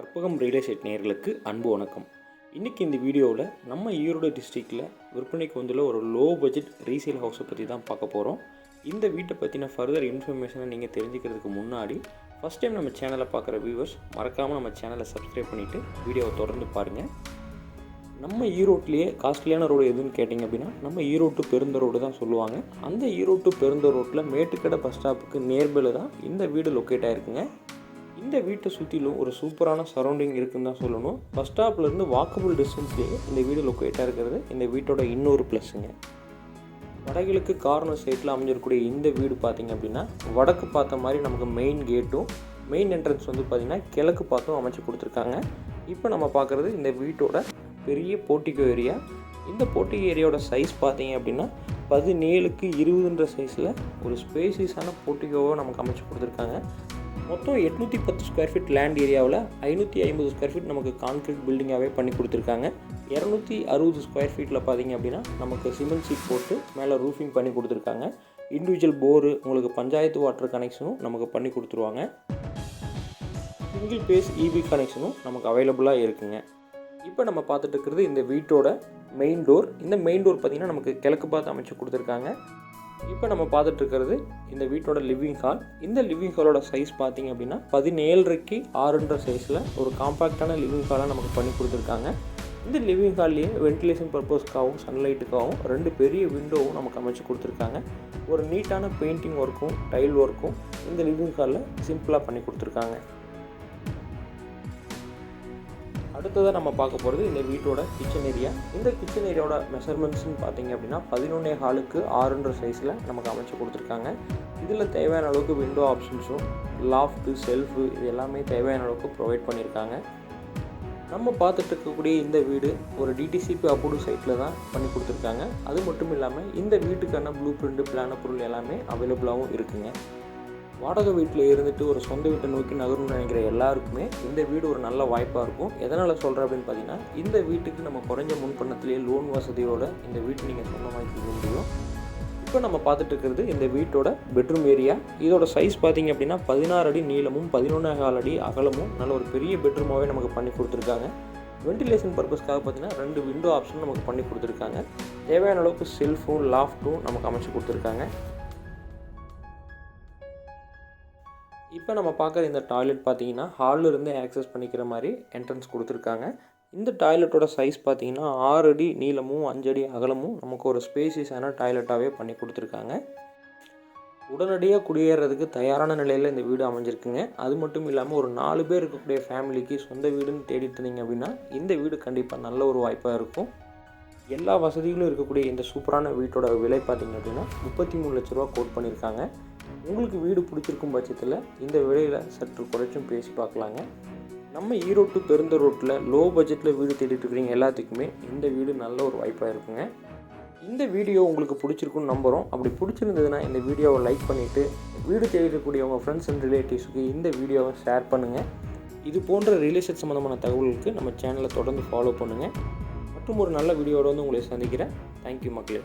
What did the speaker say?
Karpagam real estate நேர்களுக்கு அன்பு வணக்கம். இன்றைக்கி இந்த வீடியோவில் நம்ம ஈரோடு டிஸ்ட்ரிக்டில் விற்பனைக்கு வந்துள்ள ஒரு லோ பட்ஜெட் ரீசேல் ஹவுஸை பற்றி தான் பார்க்க போகிறோம் இந்த வீட்டை பற்றின ஃபர்தர் இன்ஃபர்மேஷனை நீங்கள் தெரிஞ்சுக்கிறதுக்கு முன்னாடி ஃபஸ்ட் டைம் நம்ம சேனலை பார்க்குற வியூவர்ஸ் மறக்காமல் நம்ம சேனலை சப்ஸ்கிரைப் பண்ணிவிட்டு வீடியோவை தொடர்ந்து பாருங்கள் நம்ம ஈரோட்லேயே காஸ்ட்லியான ரோடு எதுன்னு கேட்டிங்க அப்படின்னா நம்ம ஈரோட்டு பெருந்த ரோடு தான் சொல்லுவாங்க. அந்த ஈரோட்டு பெருந்த ரோட்டில் மேட்டுக்கடை பஸ் ஸ்டாப்புக்கு நேர்பில் தான் இந்த வீடு லொக்கேட் ஆகிருக்குங்க இந்த வீட்டை சுற்றிலும் ஒரு சூப்பரான சரௌண்டிங் இருக்குன்னு தான் சொல்லணும். பஸ் ஸ்டாப்லேருந்து வாக்கபிள் டிஸ்டன்ஸ்லேயே இந்த வீடு லொக்கேட்டாக இருக்கிறது. இந்த வீட்டோட இன்னொரு ப்ளஸ்ஸுங்க வடகிழக்கு கார்னர் சைட்டில் அமைஞ்சிருக்கக்கூடிய இந்த வீடு பார்த்திங்க அப்படின்னா வடக்கு பார்த்த மாதிரி நமக்கு மெயின் கேட்டும் மெயின் என்ட்ரன்ஸ் வந்து பார்த்திங்கன்னா கிழக்கு பார்த்தும் அமைச்சு கொடுத்துருக்காங்க. இப்போ நம்ம பார்க்குறது இந்த வீட்டோட பெரிய போட்டிக்கோ ஏரியா இந்த போர்ட்டிகோ ஏரியாவோட சைஸ் பார்த்தீங்க அப்படின்னா பதினேழுக்கு இருபதுன்ற சைஸில் ஒரு ஸ்பேசியஸான போட்டிக்கோவை நமக்கு அமைச்சு கொடுத்துருக்காங்க. மொத்தம் எட்நூற்றி பத்து ஸ்கொயர் ஃபீட் லேண்ட் ஏரியாவில் ஐநூற்றி ஐம்பது ஸ்கொயர் ஃபீட் நமக்கு கான்க்ரீட் பில்டிங்காகவே பண்ணி கொடுத்துருக்காங்க. இரநூத்தி அறுபது ஸ்கொயர் ஃபீட்டில் பார்த்தீங்க அப்படின்னா நமக்கு சிமெண்ட் சீட் போட்டு மேலே ரூஃபிங் பண்ணி கொடுத்துருக்காங்க. இண்டிவிஜுவல் போரு உங்களுக்கு பஞ்சாயத்து வாட்டர் கனெக்ஷனும் நமக்கு பண்ணி கொடுத்துருவாங்க. சிங்கிள் பேஸ் இபி கனெக்ஷனும் நமக்கு அவைலபிளாக இருக்குங்க. இப்போ நம்ம பார்த்துட்டு இருக்கிறது இந்த வீட்டோட மெயின் டோர் இந்த மெயின் டோர் பார்த்திங்கன்னா நமக்கு கிழக்கு பார்த்து அமைச்சு கொடுத்துருக்காங்க. இப்போ நம்ம பார்த்துட்டு இருக்கிறது இந்த வீட்டோட லிவிங் ஹால் இந்த லிவிங் ஹாலோட சைஸ் பார்த்தீங்க அப்படின்னா பதினேழரைக்கு ஆறுன்ற சைஸில் ஒரு காம்பாக்டான லிவிங் ஹாலாக நமக்கு பண்ணி கொடுத்துருக்காங்க. இந்த லிவிங் ஹால்லேயே வென்டிலேஷன் பர்பஸ்க்காகவும் சன்லைட்டுக்காகவும் ரெண்டு பெரிய விண்டோவும் நமக்கு அமைச்சு கொடுத்துருக்காங்க. ஒரு நீட்டான பெயிண்டிங் ஒர்க்கும் டைல் ஒர்க்கும் இந்த லிவிங் ஹாலில் சிம்பிளாக பண்ணி கொடுத்துருக்காங்க. அடுத்ததாக நம்ம பார்க்க போகிறது இந்த வீட்டோட கிச்சன் ஏரியா இந்த கிச்சன் ஏரியாவோட மெஷர்மெண்ட்ஸ்னு பார்த்தீங்க அப்படின்னா பதினொன்னே ஹாலுக்கு ஆறுன்ற சைஸில் நமக்கு அமைச்சு கொடுத்துருக்காங்க. இதில் தேவையான அளவுக்கு விண்டோ ஆப்ஷன்ஸும் லாஃப்ட்டு செல்ஃபு இது எல்லாமே தேவையான அளவுக்கு ப்ரொவைட் பண்ணியிருக்காங்க நம்ம பார்த்துட்டு இருக்கக்கூடிய இந்த வீடு ஒரு டிடிசிபி அப்ரூவ் சைட்டில் தான் பண்ணி கொடுத்துருக்காங்க. அது மட்டும் இல்லாமல் இந்த வீட்டுக்கான ப்ளூ பிரிண்ட் பிளான பொருள் எல்லாமே அவைலபிளாகவும் இருக்குங்க. வாடகை வீட்டில் இருந்துட்டு ஒரு சொந்த வீட்டை நோக்கி நகரணும்னு நினைக்கிற எல்லாருக்குமே இந்த வீடு ஒரு நல்ல வாய்ப்பாக இருக்கும். எதனால் சொல்கிறேன் அப்படின்னு பார்த்தீங்கன்னா இந்த வீட்டுக்கு நம்ம குறைஞ்ச முன்பணத்திலேயே லோன் வசதியோட இந்த வீட்டை நீங்கள் சொந்தமாக்கிக்க முடியும். இப்போ நம்ம பார்த்துட்டு இருக்கிறது இந்த வீட்டோட பெட்ரூம் ஏரியா இதோட சைஸ் பார்த்தீங்க அப்படின்னா பதினாறு அடி நீளமும் பதினொன்றாம் அடி அகலமும் நல்ல ஒரு பெரிய பெட்ரூமாகவே நமக்கு பண்ணி கொடுத்துருக்காங்க. வென்டிலேஷன் பர்பஸ்க்காக பார்த்தீங்கன்னா ரெண்டு விண்டோ ஆப்ஷன் நமக்கு பண்ணி கொடுத்துருக்காங்க. தேவையான அளவுக்கு செல்ஃபும் லாஃப்ட்டும் நமக்கு அமைச்சு கொடுத்துருக்காங்க. இப்போ நம்ம பார்க்குற இந்த டாய்லெட் பார்த்தீங்கன்னா ஹாலில் இருந்து ஆக்சஸ் பண்ணிக்கிற மாதிரி என்ட்ரன்ஸ் கொடுத்துருக்காங்க. இந்த டாய்லெட்டோட சைஸ் பார்த்தீங்கன்னா ஆறு அடி நீளமும் அஞ்சடி அகலமும் நமக்கு ஒரு ஸ்பேசியஸான டாய்லெட்டாகவே பண்ணி கொடுத்துருக்காங்க. உடனடியாக குடியேறதுக்கு தயாரான நிலையில் இந்த வீடு அமைஞ்சிருக்குங்க. அது மட்டும் இல்லாமல் ஒரு நாலு பேர் இருக்கக்கூடிய ஃபேமிலிக்கு சொந்த வீடுன்னு தேடிட்டு இருந்தீங்க அப்படின்னா இந்த வீடு கண்டிப்பாக நல்ல ஒரு வாய்ப்பாக இருக்கும். எல்லா வசதிகளும் இருக்கக்கூடிய இந்த சூப்பரான வீட்டோட விலை பார்த்திங்க அப்படின்னா முப்பத்தி மூணு லட்ச ரூபா கோட் பண்ணியிருக்காங்க உங்களுக்கு வீடு பிடிச்சிருக்கும் பட்சத்தில் இந்த விலையில் சற்று குறைச்சும் பேசி பார்க்கலாங்க. நம்ம ஈரோட்டு பெருந்த ரோட்டில் லோ பட்ஜெட்டில் வீடு தேடிட்டு இருக்கிறீங்க எல்லாத்துக்குமே இந்த வீடு நல்ல ஒரு வாய்ப்பாக இருக்குங்க. இந்த வீடியோ உங்களுக்கு பிடிச்சிருக்குன்னு நம்புகிறோம் அப்படி பிடிச்சிருந்ததுன்னா இந்த வீடியோவை லைக் பண்ணிவிட்டு வீடு தேடிக்கூடிய உங்கள் ஃப்ரெண்ட்ஸ் அண்ட் ரிலேட்டிவ்ஸுக்கு இந்த வீடியோவை ஷேர் பண்ணுங்கள் இது போன்ற ரிலேஷன் சம்மந்தமான தகவல்களுக்கு நம்ம சேனலை தொடர்ந்து ஃபாலோ பண்ணுங்கள் மற்றும் ஒரு நல்ல வீடியோவோட வந்து உங்களை சந்திக்கிறேன். தேங்க்யூ மக்களே.